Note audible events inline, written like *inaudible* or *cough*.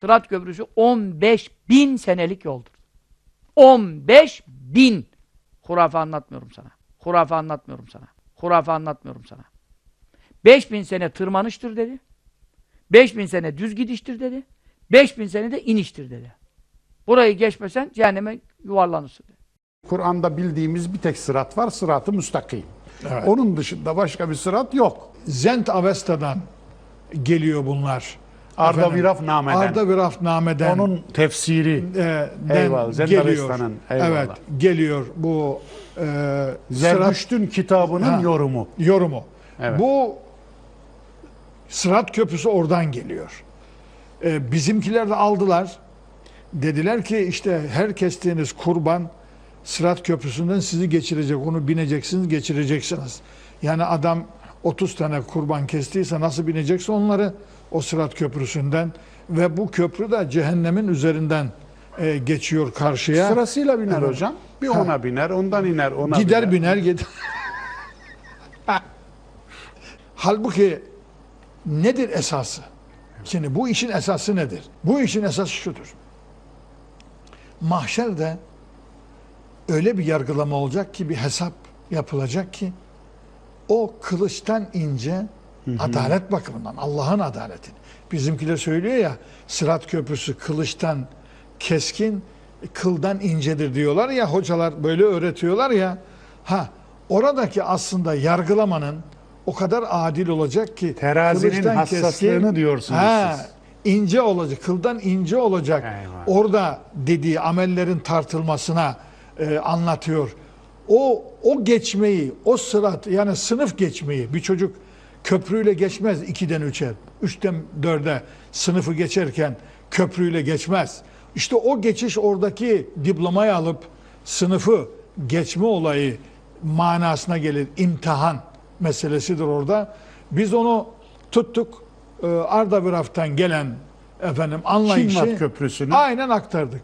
Sırat Köprüsü 15 bin senelik yoldur. 15 bin. Hurafe anlatmıyorum sana. Hurafe anlatmıyorum sana. Hurafe anlatmıyorum sana. 5000 sene tırmanıştır dedi. 5000 sene düz gidiştir dedi. 5000 sene de iniştir dedi. Burayı geçmesen cehenneme yuvarlanırsın dedi. Kur'an'da bildiğimiz bir tek sırat var, sırat-ı müstakim. Evet. Onun dışında başka bir sırat yok. Zent Avesta'dan geliyor bunlar. Arda Efendim, Viraf nameden. Arda Viraf nameden. Onun tefsiri. e, Eyvallah, eyvallah. Evet, geliyor bu e, Zerdüşt'ün kitabının Ha. yorumu. yorumu. Evet. Bu Sırat Köprüsü oradan geliyor. E, bizimkiler de aldılar. Dediler ki işte her kestiğiniz kurban Sırat Köprüsü'nden sizi geçirecek. Onu bineceksiniz, geçireceksiniz. Yani adam 30 tane kurban kestiyse nasıl binecekse onları o Sırat Köprüsü'nden ve bu köprü de cehennemin üzerinden e, geçiyor karşıya. Sırasıyla biner Evet. hocam. Bir Ha. ona biner, ondan iner, ona Gider biner gider. *laughs* Halbuki nedir esası? Şimdi bu işin esası nedir? Bu işin esası şudur. Mahşerde öyle bir yargılama olacak ki bir hesap yapılacak ki o kılıçtan ince adalet bakımından Allah'ın adaleti. Bizimkiler söylüyor ya Sırat Köprüsü kılıçtan keskin kıldan incedir diyorlar ya hocalar böyle öğretiyorlar ya. Ha oradaki aslında yargılamanın o kadar adil olacak ki Terazinin hassaslığını diyorsunuz Ha, siz. ince olacak, kıldan ince olacak. Eyvallah. Orada dediği amellerin tartılmasına e, anlatıyor. O o geçmeyi, o sırat yani sınıf geçmeyi bir çocuk köprüyle geçmez ikiden üçe, üçten dörde sınıfı geçerken köprüyle geçmez. İşte o geçiş oradaki diplomayı alıp sınıfı geçme olayı manasına gelir. İmtihan meselesidir orada. Biz onu tuttuk. e, Arda Viraf'tan gelen efendim anlayışı Çinvat Köprüsü'nü. aynen aktardık.